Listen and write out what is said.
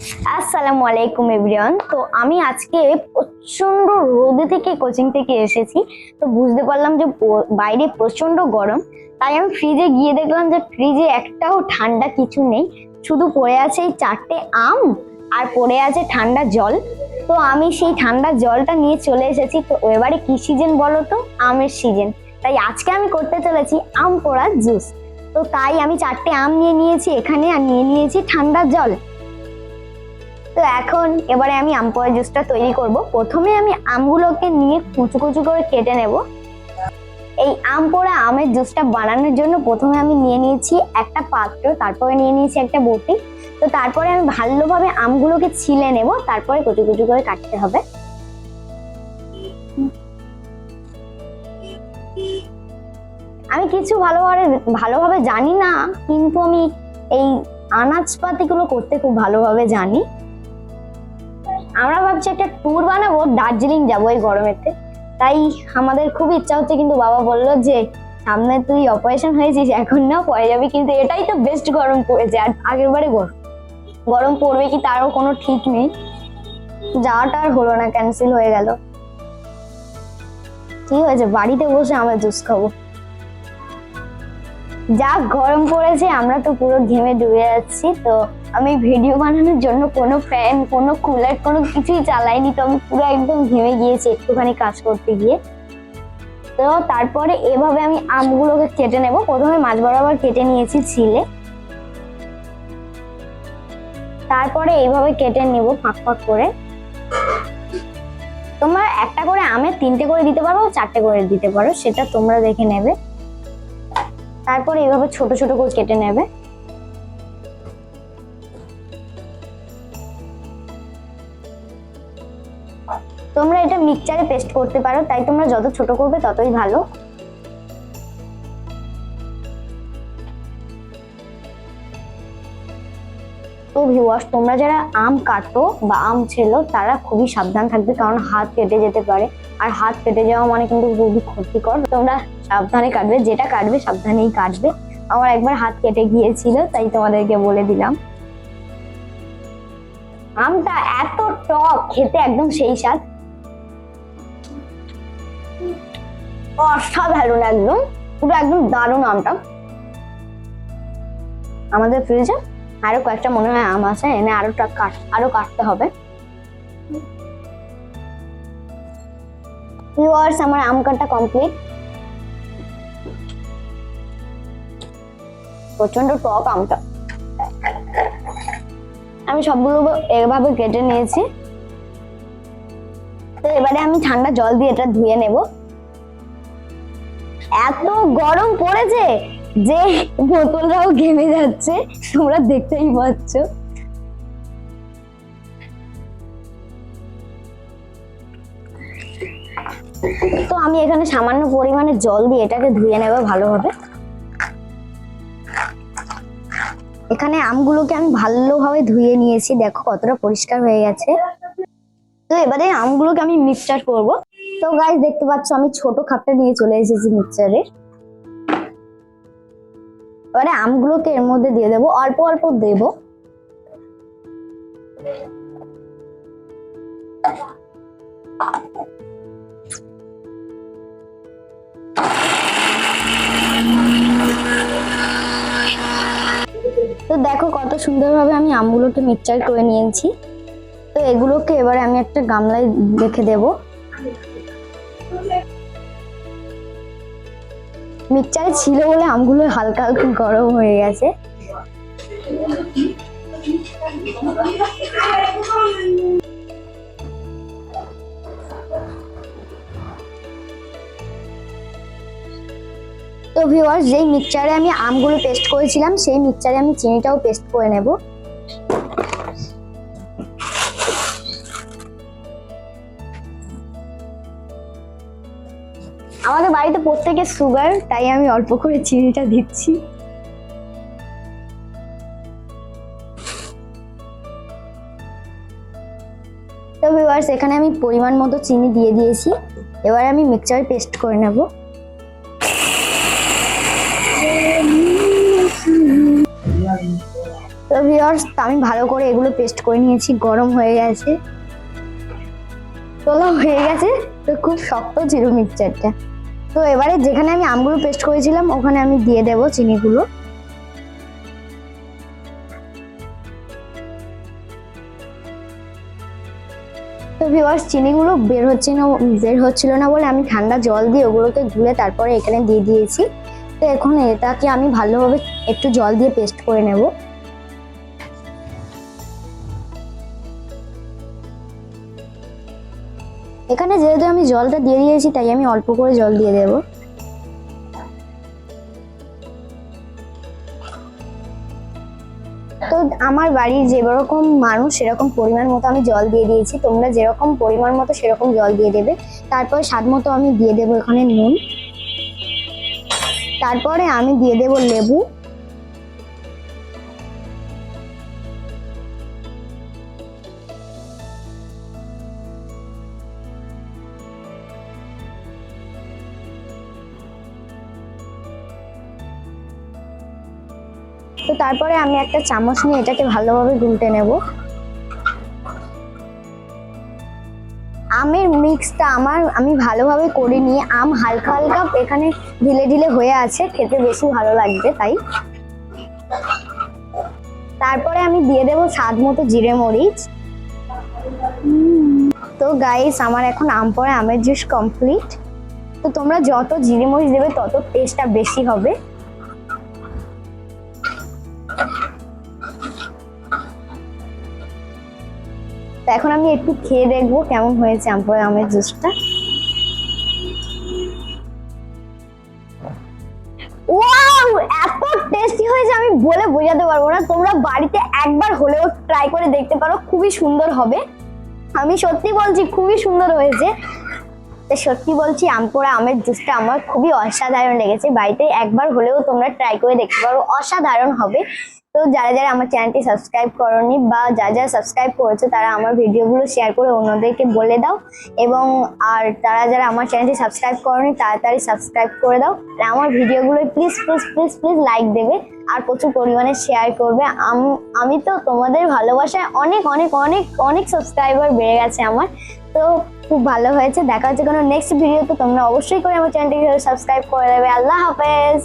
আসসালামু আলাইকুম, এভরিওয়ান। তো আমি আজকে প্রচণ্ড রোদে থেকে কোচিং থেকে এসেছি। তো বুঝতে পারলাম যে বাইরে প্রচণ্ড গরম। তাই আমি ফ্রিজে গিয়ে দেখলাম যে ফ্রিজে একটাও ঠান্ডা কিছু নেই। শুধু পড়ে আছে এই চারটে আম আর পড়ে আছে ঠান্ডা জল। তো আমি সেই ঠান্ডা জলটা নিয়ে চলে এসেছি। তো এবারে কি সিজন বলো তো? আমের সিজন তাই আজকে আমি করতে চলেছি আম পোড়ার জুস তো তাই আমি চারটে আম নিয়ে নিয়েছি এখানে আর নিয়ে নিয়েছি ঠান্ডা জল। তো এখন এবারে আমি আম পোড়া জুসটা তৈরি করব। প্রথমে আমি আমগুলোকে নিয়ে কুচু কুচু করে কেটে নেব। এই আম পোড়া আমের জুসটা বানানোর জন্য প্রথমে আমি নিয়ে নিয়েছি একটা পাত্র, তারপরে নিয়ে নিয়েছি একটা বটি। তো তারপরে আমি ভালোভাবে আমগুলোকে ছিলে নেব, তারপরে কুচু কুচু করে কাটতে হবে। আমি কিছু ভালোভাবে ভালোভাবে জানি না, কিন্তু আমি এই আনাজপাতিগুলো করতে খুব ভালোভাবে জানি। আমরা ভাবছি একটা ট্যুর বানাবো, দার্জিলিং যাব এই গরমেতে। তাই আমাদের খুব ইচ্ছা হচ্ছে, কিন্তু বাবা বলল যে, সামনে তুই অপারেশন হয়েছিস, এখন না, পরে যাবি। কিন্তু এটাই তো বেস্ট গরম পড়েছে, আর আগের বারে গরম গরম পড়বে কি তারও কোনো ঠিক নেই। যাওয়াটা আর হলো না ক্যান্সেল হয়ে গেল। কি হয়েছে? বাড়িতে বসে আমরা জুস খাব। যা গরম পড়েছে, আমরা তো পুরো ঘেমে ডুবে যাচ্ছি। তো আমি ভিডিও বানানোর জন্য কোনো ফ্যান কোনো কুলার কোনো কিছুই চালাইনি। তো আমি পুরো একদম ঘেমে গিয়েছি একটুখানি কাজ করতে গিয়ে। তো তারপরে এভাবে আমি আমগুলোকে কেটে নেব। প্রথমে মাছ বরাবর কেটে নিয়েছি ছিলে। তারপরে এইভাবে কেটে নেব ফাঁক ফাঁক করে। তোমরা একটা করে আমের তিনটে করে দিতে পারো, চারটে করে দিতে পারো, সেটা তোমরা দেখে নেবে। তারপরে এইভাবে ছোট ছোট করে কেটে নেবে। তোমরা এটা মিক্সচারে পেস্ট করতে পারো, তাই তোমরা যত ছোট করবে ততই ভালো। তো ভিউয়ার্স তোমরা যারা আম কাটো বা আম ছেলো, তারা খুবই সাবধান থাকবে, কারণ হাত কেটে যেতে পারে। আর হাত কেটে যাওয়া মানে কিন্তু খুবই ক্ষতিকর। তোমরা সাবধানে কাটবে, যেটা কাটবে সাবধানেই কাটবে। আমার একবার হাত কেটে গিয়েছিল, তাই তোমাদেরকে বলে দিলাম। আমটা এত টক, খেতে একদম সেই স্বাদ। অসাধারণ একদম, পুরো একদম দারুণ আমটা। আমাদের ফ্রিজে আরও কয়েকটা মনে হয় আম আছে, এনে আরও কাট, আরও কাটতে হবে। ভিউয়ার্স আমার আম কাটা কমপ্লিট প্রচণ্ড টক আমটা। আমি সবগুলো এভাবে কেটে নিয়েছি। তো এবারে আমি ঠান্ডা জল দিয়ে এটা ধুয়ে নেব। এত গরম পড়েছে যে বোতলটাও ঘেমে যাচ্ছে, তোমরা দেখতেই পাচ্ছ। তো আমি এখানে সামান্য পরিমাণে জল দিয়ে এটাকে ধুয়ে নেব ভালোভাবে। এখানে আমগুলোকে আমি ভালোভাবে ধুয়ে নিয়েছি। দেখো কতটা পরিষ্কার হয়ে গেছে। তো এবারে আমগুলোকে আমি মিক্সচার করব। তো গাইস দেখতে পাচ্ছ আমি ছোট খাপটা নিয়ে চলে এসেছি মিক্সচারে। এবারে আমগুলোকে এর মধ্যে দিয়ে দেবো। অল্প অল্প দেবো। তো দেখো কত সুন্দরভাবে আমি আমগুলোকে মিক্সচার করে নিয়েছি। তো এগুলোকে এবারে আমি একটা গামলায় রেখে দেব। মিক্সচারে ছিল বলে আমগুলো হালকা হালকা গরম হয়ে গেছে। তো ভিউয়ার্স যেই মিক্সচারে আমি আমগুলো পেস্ট করেছিলাম, সেই মিক্সচারে আমি চিনিটাও পেস্ট করে নেব। আমাদের বাড়িতে প্রত্যেকের সুগার তাই আমি অল্প করে চিনিটা দিচ্ছি। তো ভিউয়ার্স এখানে আমি পরিমাণ মতো চিনি দিয়ে দিয়েছি। এবার আমি মিক্সচার পেস্ট করে নেব। তো ভিউয়ার্স আমি ভালো করে এগুলো পেস্ট করে নিয়েছি, গরম হয়ে গেছে। তোলা হয়ে গেছে, তো খুব শক্ত ছিল মিক্সচারটা। তো এবারে যেখানে আমি আমগুলো পেস্ট করেছিলাম, ওখানে আমি দিয়ে দেবো চিনিগুলো। তো ভিউয়ার্স চিনিগুলো বের হচ্ছে না, বের হচ্ছিল না বলে আমি ঠান্ডা জল দিয়ে ওগুলোকে গুলে তারপরে এখানে দিয়ে দিয়েছি। তো এখন এটাকে আমি ভালোভাবে একটু জল দিয়ে পেস্ট করে নেব। এখানে যেহেতু আমি জলটা দিয়ে দিয়েছি, তাই আমি অল্প করে জল দিয়ে দেব। তো আমার বাড়ির যেরকম মানুষ, সেরকম পরিমাণ মতো আমি জল দিয়ে দিয়েছি। তোমরা যেরকম পরিমাণ মতো সেরকম জল দিয়ে দেবে। তারপর স্বাদ মতো আমি দিয়ে দেবো এখানে নুন। তারপরে আমি দিয়ে দেব লেবু। তো তারপরে আমি একটা চামচ নিয়ে এটাকে ভালোভাবে গুলটে নেব। আমের মিক্সটা আমার, আমি ভালোভাবে করে নিয়ে, আম হালকা হালকা এখানে ঢিলে ঢিলে হয়ে আছে, খেতে বেশি ভালো লাগবে তাই। তারপরে আমি দিয়ে দেবো স্বাদ মতো জিরে মরিচ। তো গাইস আমার এখন আম পরে আমের জুস কমপ্লিট তো তোমরা যত জিরে মরিচ দেবে, তত টেস্টটা বেশি হবে। এখন আমি একটু খেয়ে দেখব কেমন হয়েছে আমপরে আমের জুসটা। ওয়াও, এত টেস্টি হয়েছে, আমি বলে বোঝাতে পারব না। তোমরা বাড়িতে একবার হলেও ট্রাই করে দেখতে পারো, খুবই সুন্দর হবে। আমি সত্যি বলছি, খুবই সুন্দর হয়েছে। সত্যি বলছি, আমপোড়া আমের জুসটা আমার খুবই অসাধারণ লেগেছে। বাড়িতে একবার হলেও তোমরা ট্রাই করে দেখতে পারো, অসাধারণ হবে। তো যারা যারা আমার চ্যানেলটি সাবস্ক্রাইব করনি বা যারা যারা সাবস্ক্রাইব করেছে, তারা আমার ভিডিওগুলো শেয়ার করে অন্যদেরকে বলে দাও এবং আর তারা যারা আমার চ্যানেলটি সাবস্ক্রাইব করনি তাড়াতাড়ি সাবস্ক্রাইব করে দাও। আর আমার ভিডিওগুলো please please please please like দেবে আর প্রচুর পরিমাণে শেয়ার করবে। আমি তো তোমাদের ভালোবাসায় অনেক অনেক অনেক অনেক সাবস্ক্রাইবার বেড়ে গেছে আমার। তো খুব ভালো হয়েছে। দেখা হচ্ছে কোনো নেক্সট ভিডিও তো। তোমরা অবশ্যই করে আমার চ্যানেলটিকে সাবস্ক্রাইব করে দেবে। আল্লাহ হাফেজ।